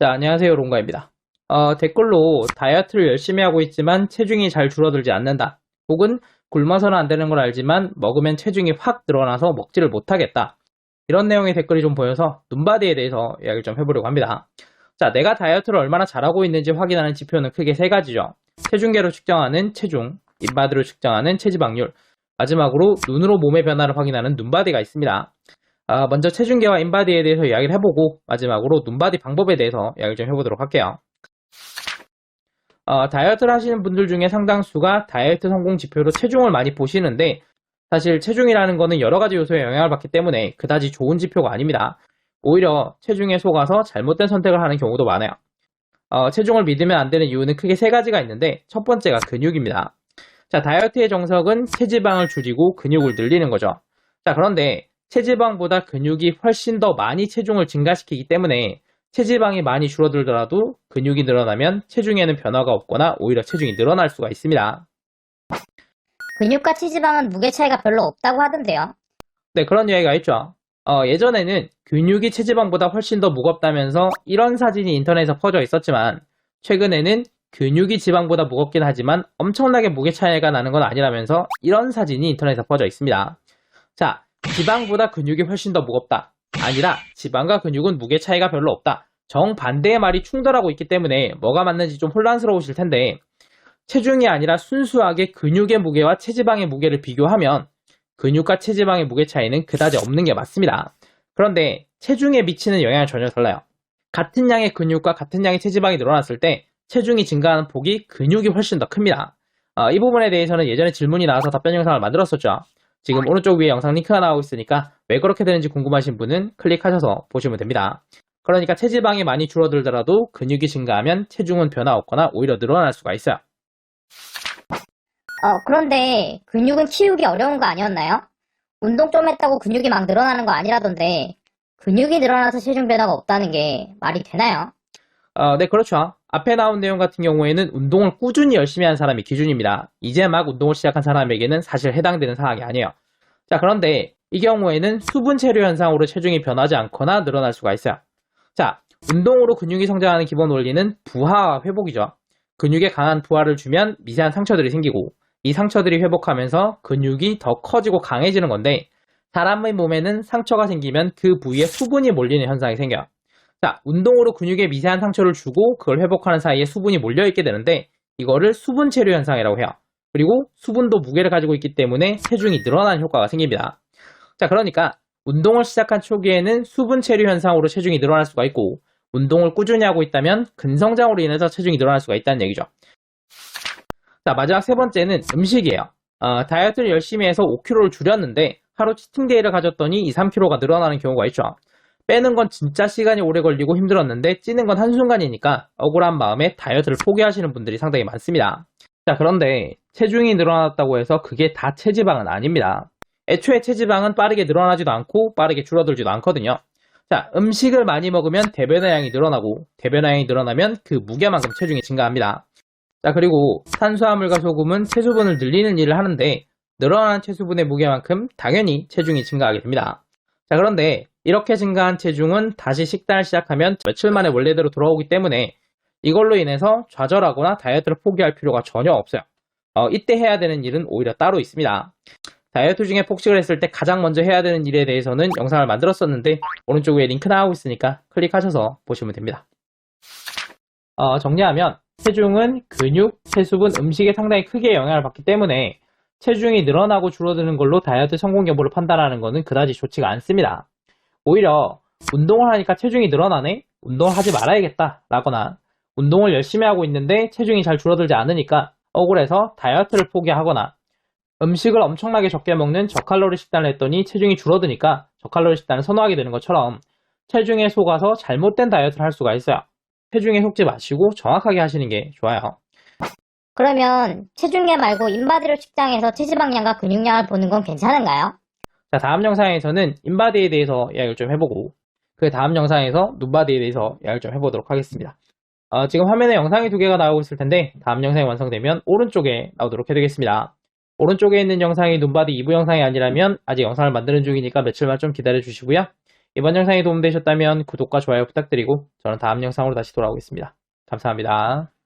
자, 안녕하세요. 롱가입니다. 어, 댓글로 다이어트를 열심히 하고 있지만 체중이 잘 줄어들지 않는다. 혹은 굶어서는 안 되는 걸 알지만 먹으면 체중이 확 늘어나서 먹지를 못하겠다. 이런 내용의 댓글이 좀 보여서 눈바디에 대해서 이야기를 좀 해보려고 합니다. 자, 내가 다이어트를 얼마나 잘하고 있는지 확인하는 지표는 크게 세 가지죠. 체중계로 측정하는 체중, 인바디로 측정하는 체지방률, 마지막으로 눈으로 몸의 변화를 확인하는 눈바디가 있습니다. 아, 먼저 체중계와 인바디에 대해서 이야기를 해보고 마지막으로 눈바디 방법에 대해서 이야기를 좀 해보도록 할게요. 어, 다이어트를 하시는 분들 중에 상당수가 다이어트 성공 지표로 체중을 많이 보시는데 사실 체중이라는 거는 여러 가지 요소에 영향을 받기 때문에 그다지 좋은 지표가 아닙니다. 오히려 체중에 속아서 잘못된 선택을 하는 경우도 많아요. 어, 체중을 믿으면 안 되는 이유는 크게 세 가지가 있는데 첫 번째가 근육입니다. 자, 다이어트의 정석은 체지방을 줄이고 근육을 늘리는 거죠. 자, 그런데 체지방보다 근육이 훨씬 더 많이 체중을 증가시키기 때문에 체지방이 많이 줄어들더라도 근육이 늘어나면 체중에는 변화가 없거나 오히려 체중이 늘어날 수가 있습니다. 근육과 체지방은 무게 차이가 별로 없다고 하던데요. 네, 그런 이야기가 있죠. 어, 예전에는 근육이 체지방보다 훨씬 더 무겁다면서 이런 사진이 인터넷에 퍼져 있었지만 최근에는 근육이 지방보다 무겁긴 하지만 엄청나게 무게 차이가 나는 건 아니라면서 이런 사진이 인터넷에 퍼져 있습니다. 자, 지방보다 근육이 훨씬 더 무겁다. 아니라 지방과 근육은 무게 차이가 별로 없다. 정반대의 말이 충돌하고 있기 때문에 뭐가 맞는지 좀 혼란스러우실 텐데 체중이 아니라 순수하게 근육의 무게와 체지방의 무게를 비교하면 근육과 체지방의 무게 차이는 그다지 없는 게 맞습니다. 그런데 체중에 미치는 영향은 전혀 달라요. 같은 양의 근육과 같은 양의 체지방이 늘어났을 때 체중이 증가하는 폭이 근육이 훨씬 더 큽니다. 어, 이 부분에 대해서는 예전에 질문이 나와서 답변 영상을 만들었었죠. 지금 오른쪽 위에 영상 링크가 나오고 있으니까 왜 그렇게 되는지 궁금하신 분은 클릭하셔서 보시면 됩니다. 그러니까 체지방이 많이 줄어들더라도 근육이 증가하면 체중은 변화 없거나 오히려 늘어날 수가 있어요. 어, 그런데 근육은 키우기 어려운 거 아니었나요? 운동 좀 했다고 근육이 막 늘어나는 거 아니라던데 근육이 늘어나서 체중 변화가 없다는 게 말이 되나요? 어, 네, 그렇죠. 앞에 나온 내용 같은 경우에는 운동을 꾸준히 열심히 한 사람이 기준입니다. 이제 막 운동을 시작한 사람에게는 사실 해당되는 상황이 아니에요. 자, 그런데 이 경우에는 수분 체류 현상으로 체중이 변하지 않거나 늘어날 수가 있어요. 자, 운동으로 근육이 성장하는 기본 원리는 부하와 회복이죠. 근육에 강한 부하를 주면 미세한 상처들이 생기고 이 상처들이 회복하면서 근육이 더 커지고 강해지는 건데 사람의 몸에는 상처가 생기면 그 부위에 수분이 몰리는 현상이 생겨요. 자, 운동으로 근육에 미세한 상처를 주고 그걸 회복하는 사이에 수분이 몰려있게 되는데 이거를 수분 체류 현상이라고 해요. 그리고 수분도 무게를 가지고 있기 때문에 체중이 늘어나는 효과가 생깁니다. 자, 그러니까 운동을 시작한 초기에는 수분 체류 현상으로 체중이 늘어날 수가 있고 운동을 꾸준히 하고 있다면 근성장으로 인해서 체중이 늘어날 수가 있다는 얘기죠. 자, 마지막 세 번째는 음식이에요. 어, 다이어트를 열심히 해서 5kg를 줄였는데 하루 치팅데이를 가졌더니 2, 3kg가 늘어나는 경우가 있죠. 빼는 건 진짜 시간이 오래 걸리고 힘들었는데 찌는 건 한순간이니까 억울한 마음에 다이어트를 포기하시는 분들이 상당히 많습니다. 자, 그런데 체중이 늘어났다고 해서 그게 다 체지방은 아닙니다. 애초에 체지방은 빠르게 늘어나지도 않고 빠르게 줄어들지도 않거든요. 자, 음식을 많이 먹으면 대변의 양이 늘어나고 대변의 양이 늘어나면 그 무게만큼 체중이 증가합니다. 자, 그리고 탄수화물과 소금은 체수분을 늘리는 일을 하는데 늘어나는 체수분의 무게만큼 당연히 체중이 증가하게 됩니다. 자, 그런데 이렇게 증가한 체중은 다시 식단을 시작하면 며칠 만에 원래대로 돌아오기 때문에 이걸로 인해서 좌절하거나 다이어트를 포기할 필요가 전혀 없어요. 어, 이때 해야 되는 일은 오히려 따로 있습니다. 다이어트 중에 폭식을 했을 때 가장 먼저 해야 되는 일에 대해서는 영상을 만들었었는데 오른쪽 위에 링크 나오고 있으니까 클릭하셔서 보시면 됩니다. 어, 정리하면 체중은 근육, 체수분, 음식에 상당히 크게 영향을 받기 때문에 체중이 늘어나고 줄어드는 걸로 다이어트 성공 여부를 판단하는 것은 그다지 좋지가 않습니다. 오히려 운동을 하니까 체중이 늘어나네? 운동을 하지 말아야겠다 라거나 운동을 열심히 하고 있는데 체중이 잘 줄어들지 않으니까 억울해서 다이어트를 포기하거나 음식을 엄청나게 적게 먹는 저칼로리 식단을 했더니 체중이 줄어드니까 저칼로리 식단을 선호하게 되는 것처럼 체중에 속아서 잘못된 다이어트를 할 수가 있어요. 체중에 속지 마시고 정확하게 하시는 게 좋아요. 그러면 체중계 말고 인바디로 측정해서 체지방량과 근육량을 보는 건 괜찮은가요? 자, 다음 영상에서는 인바디에 대해서 이야기를 좀 해보고 그 다음 영상에서 눈바디에 대해서 이야기를 좀 해보도록 하겠습니다. 어, 지금 화면에 영상이 두 개가 나오고 있을 텐데 다음 영상이 완성되면 오른쪽에 나오도록 해드리겠습니다. 오른쪽에 있는 영상이 눈바디 2부 영상이 아니라면 아직 영상을 만드는 중이니까 며칠만 좀 기다려 주시고요. 이번 영상이 도움되셨다면 구독과 좋아요 부탁드리고 저는 다음 영상으로 다시 돌아오겠습니다. 감사합니다.